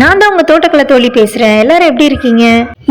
நான் தான் உங்க தோட்டக்கலை தோழி பேசுறேன். எல்லாரும் எப்படி இருக்கீங்க?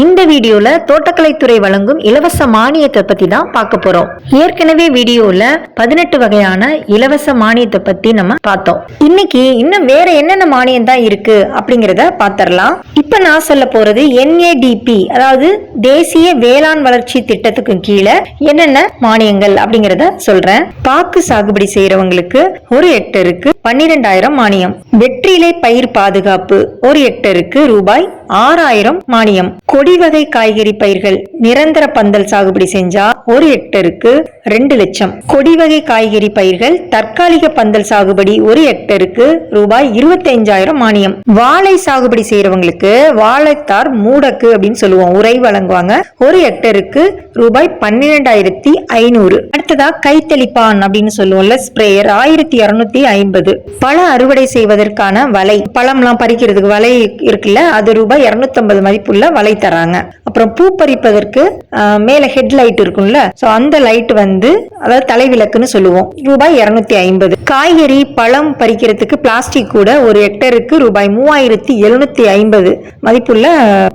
இந்த வீடியோல தோட்டக்கலைத்துறை வழங்கும் இலவச மானியத்தை பத்தி தான் பார்க்க போறோம். ஏற்கனவே வீடியோல பதினெட்டு வகையான இலவச மானியத்தை பத்தி நம்ம பார்த்தோம். இன்னைக்கு இன்னும் வேற என்னென்ன மானியம் தான் இருக்கு அப்படிங்கறத பாத்திரலாம். இப்ப நான் சொல்ல போறது என்ஏடிபி அதாவது தேசிய வேளாண் வளர்ச்சி திட்டத்துக்கு கீழே என்னென்ன மானியங்கள் அப்படிங்கறத சொல்றேன். பாக்கு சாகுபடி செய்யறவங்களுக்கு ஒரு ஹெக்டருக்கு பன்னிரெண்டாயிரம் மானியம். வெற்றிலை பயிர் பாதுகாப்பு ஒரு ஹெக்டருக்கு ரூபாய் ஆறாயிரம் மானியம். கொடி வகை காய்கறி பயிர்கள் நிரந்தர பந்தல் சாகுபடி செஞ்சா ஒரு ஹெக்டருக்கு ரெண்டு லட்சம். கொடி வகை காய்கறி பயிர்கள் தற்காலிக பந்தல் சாகுபடி ஒரு ஹெக்டருக்கு ரூபாய் இருபத்தைஞ்சாயிரம் மானியம். வாழை சாகுபடி செய்யறவங்களுக்கு வாழைத்தார் மூடக்கு அப்படின்னு சொல்லுவோம் உரை வழங்குவாங்க. ஒரு ஹெக்டருக்கு ரூபாய் பன்னிரெண்டாயிரத்தி ஐநூறு. அடுத்ததா கைத்தளிப்பான் அப்படின்னு சொல்லுவோம்ல ஸ்ப்ரேயர் ஆயிரத்தி இருநூத்தி ஐம்பது. பழ அறுவடை செய்வதற்கான வலை பழம்லாம் பறிக்கிறதுக்கு வலை இருக்குல்ல அது ரூபாய் இருநூத்தி ஐம்பது மதிப்புள்ள வலை தராங்க. அப்புறம் பூ பறிப்பதற்கு மேலே மேல ஹெட் லைட் இருக்கும்ல சோ அந்த லைட் வந்து அதாவது தலைவிளக்குன்னு சொல்லுவோம் ரூபாய் இருநூத்தி ஐம்பது. காய்கறி பழம் பறிக்கிறதுக்கு பிளாஸ்டிக் கூட ஒரு ஹெக்டருக்கு ரூபாய் மூவாயிரத்தி எழுநூத்தி ஐம்பது. மதிப்புள்ள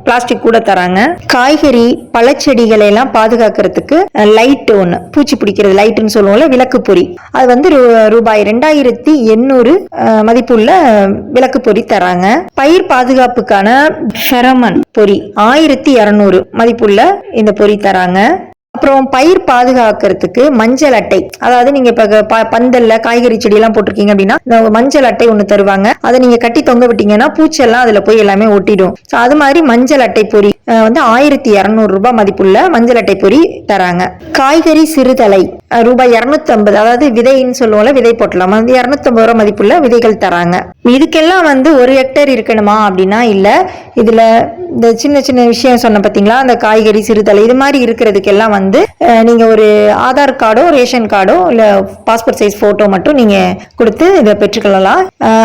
பிளாஸ்டிக் கூட தராங்க. காய்கறி பழச்செடிகளை எல்லாம் பாதுகாக்கிறதுக்கு லைட் ஒன்று பூச்சி பிடிக்கிறது லைட்டுன்னு சொல்லுவோம்ல விளக்கு பொறி. அது வந்து ரூ- ரூபாய் ரெண்டாயிரத்தி எண்ணூறு மதிப்புள்ள விளக்கு பொறி தராங்க. பயிர் பாதுகாப்புக்கான ஃபெரமன் பொறி ஆயிரத்தி இரநூறு. மதிப்புள்ள இந்த பொறி தராங்க. அப்புறம் பயிர் பாதுகாக்கிறதுக்கு மஞ்சள் அட்டை. அதாவது நீங்க இப்ப ப- பந்தல்ல காய்கறி செடி எல்லாம் போட்டிருக்கீங்க அப்படின்னா இந்த மஞ்சள் அட்டை ஒண்ணு தருவாங்க. அதை நீங்க கட்டி தொங்க விட்டீங்கன்னா பூச்செல்லாம் அதுல போய் எல்லாமே ஒட்டிடும். ஸோ அது மாதிரி மஞ்சள் அட்டை பொறி வந்து ஆயிரத்தி இரநூறு ரூபாய் மதிப்புள்ள மஞ்சள் அட்டை பொறி தராங்க. காய்கறி சிறுதலை ரூபாய் இருநூத்தி ஐம்பது அதாவது விதைன்னு சொல்லுவோம்ல விதை போட்டலாம். வந்து இருநூத்தி ஐம்பது ரூபாய் மதிப்புள்ள விதைகள் தராங்க. இதுக்கெல்லாம் வந்து ஒரு ஹெக்டேர் இருக்கணுமா அப்படின்னா இல்ல இதுல இந்த சின்ன சின்ன விஷயம் சொன்ன பார்த்தீங்களா அந்த காய்கறி சிறுதலை இது மாதிரி இருக்கிறதுக்கெல்லாம் வந்து நீங்கள் ஒரு ஆதார் கார்டோ ரேஷன் கார்டோ இல்லை பாஸ்போர்ட் சைஸ் ஃபோட்டோ மட்டும் நீங்கள் கொடுத்து இதை பெற்றுக்கொள்ளலாம்.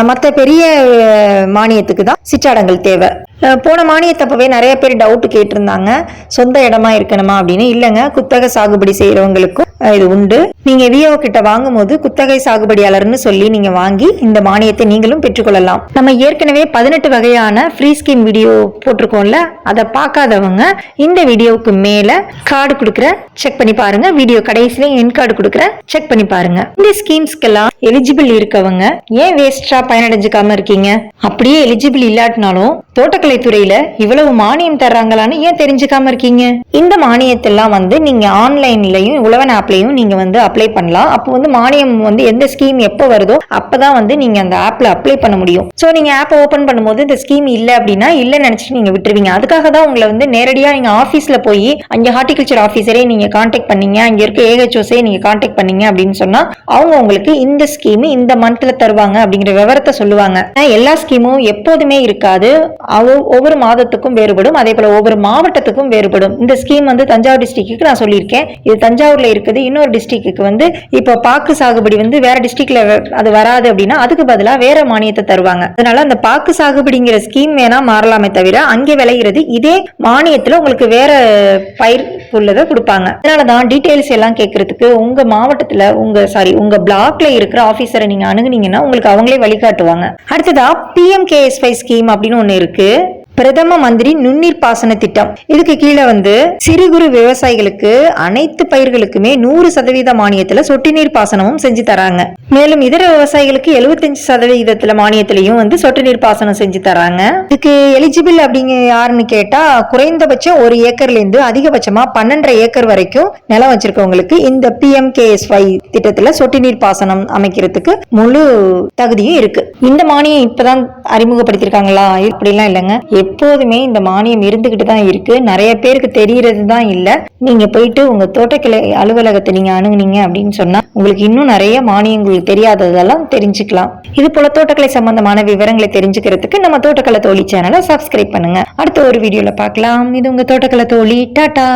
மற்ற பெரிய மானியத்துக்கு தான் சிற்றாடங்கள் தேவை. போன மானியத்தப்பவே நிறைய பேர் டவுட் கேட்டிருந்தாங்க. சொந்த இடமா இருக்கணுமா அப்படின்னு. இல்லைங்க குத்தகை சாகுபடி செய்கிறவங்களுக்கும் இது உண்டு. நீங்க விஓ கிட்ட வாங்கும்போது குத்தகை சாகுபடியாளர்னு சொல்லி நீங்க வாங்கி இந்த மானியத்தை நீங்களும் பெற்றுக்கொள்ளலாம். நம்ம ஏற்கனவே பதினெட்டு வகையான ஃப்ரீ ஸ்கீம் வீடியோ போட்டிருக்கோம்ல அதை பார்க்காதவங்க இந்த வீடியோவுக்கு மேல கார்டு கொடுக்குற செக் பண்ணி பாருங்க. வீடியோ கடைசியில என் கார்டு கொடுக்குற செக் பண்ணி பாருங்க. இந்த ஸ்கீம்ஸ்க்கெல்லாம் எலிஜிபிள் இருக்கவங்க ஏன் வேஸ்டா பயனடைஞ்சுக்காம இருக்கீங்க? அப்படியே எலிஜிபிள் இல்லாட்டினாலும் தோட்டக்கலை துறையில இவ்வளவு மானியம் தர்றாங்களான்னு ஏன் தெரிஞ்சுக்காம இருக்கீங்க? இந்த மானியத்தெல்லாம் வந்து நீங்க ஆன்லைன்லயும் உழவன் ஆப்லயும் நீங்க வந்து அப்ளை பண்ணலாம். அப்போ வந்து மானியம் வந்து எந்த ஸ்கீம் எப்போ வருதோ அப்பதான் வந்து நீங்க அந்த ஆப்ல அப்ளை பண்ண முடியும். சோ நீங்க ஆப் ஓபன் பண்ணும்போது இந்த ஸ்கீம் இல்ல அப்படின்னா இல்ல நினைச்சிட்டு நீங்க விட்டுருவீங்க. அதுக்காக தான் உங்களை வந்து நேரடியா நீங்க ஆபீஸ்ல போய் அங்க ஹார்டிகல்ச்சர் ஆபீசரே நீங்க கான்டாக்ட் பண்ணீங்க. அங்க இருக்க ஏஹெச்ஓஸே நீங்க கான்டாக்ட் பண்ணீங்க அப்படின்னு சொன்னா அவங்க உங்களுக்கு இந்த ஸ்கீம் இந்த மந்த்ல தருவாங்க அப்படிங்கிற விவரத்தை சொல்லுவாங்க. எல்லா ஸ்கீமும் எப்போதுமே இருக்காது. ஒவ்வொரு மாதத்துக்கும் வேறுபடும். அதே போல ஒவ்வொரு மாவட்டத்துக்கும் வேறுபடும். இந்த ஸ்கீம் வந்து தஞ்சாவூர் டிஸ்ட்ரிக்ட்டுக்கு நான் சொல்லியிருக்கேன். இது தஞ்சாவூர்ல இருக்குது. இன்னொரு டிஸ்ட்ரிக்ட்டுக்கு வந்து இப்போ பாக்கு சாகுபடி வந்து வேற டிஸ்ட்ரிக்ட்ல அது வராது அப்படின்னா அதுக்கு பதிலா வேற மானியத்தை தருவாங்க. அதனால அந்த பாக்கு சாகுபடிங்கிற ஸ்கீம் வேணா மாறலாமே தவிர அங்கே விளையிறது இதே மானியத்துல உங்களுக்கு வேற பயிர் உள்ளதை கொடுப்பாங்க. அதனாலதான் டீட்டெயில்ஸ் எல்லாம் கேட்கறதுக்கு உங்க மாவட்டத்துல உங்க சாரி உங்க பிளாக்ல இருக்கிற ஆஃபீஸரை நீங்க அணுகுனீங்கன்னா உங்களுக்கு அவங்களே வழிகாட்டுவாங்க. அடுத்ததா பிஎம்கேஎஸ்ஒய் ஸ்கீம் அப்படின்னு ஒன்று இருக்கு. que பிரதம மந்திரி நுண்ணீர் பாசன திட்டம். இதுக்கு கீழே வந்து சிறு குறு விவசாயிகளுக்கு அனைத்து பயிர்களுக்குமே நூறு சதவீத மானியத்துல சொட்டு நீர் பாசனமும் செஞ்சு தராங்க. மேலும் இதர விவசாயிகளுக்கு 75% சதவீதத்துல மானியத்திலையும் வந்து சொட்டு நீர் பாசனம் செஞ்சு தராங்க. இதுக்கு எலிஜிபிள் அப்படிங்க யாருன்னு கேட்டா குறைந்தபட்சம் ஒரு ஏக்கர்ல இருந்து அதிகபட்சமா பன்னெண்டரை ஏக்கர் வரைக்கும் நிலம் வச்சிருக்கவங்களுக்கு இந்த பிஎம்கேஎஸ்ஒய் திட்டத்துல சொட்டு நீர் பாசனம் அமைக்கிறதுக்கு முழு தகுதியும் இருக்கு. இந்த மானியம் இப்பதான் அறிமுகப்படுத்தியிருக்காங்களா இப்படிலாம் இல்லைங்க. எப்போதுமே இந்த மானியம் இருந்துகிட்டு தான் இருக்கு. நிறைய பேருக்கு தெரியறது தான் இல்ல. நீங்க போயிட்டு உங்க தோட்டக்கலை அலுவலகத்தை நீங்க அணுகுனீங்க அப்படின்னு சொன்னா உங்களுக்கு இன்னும் நிறைய மானியங்கள் தெரியாததெல்லாம் தெரிஞ்சுக்கலாம். இது போல தோட்டக்கலை சம்பந்தமான விவரங்களை தெரிஞ்சுக்கிறதுக்கு நம்ம தோட்டக்கலை தோழி சேனலை சப்ஸ்கிரைப் பண்ணுங்க. அடுத்த ஒரு வீடியோல பார்க்கலாம். இது உங்க தோட்டக்கலை தோழி. டாடா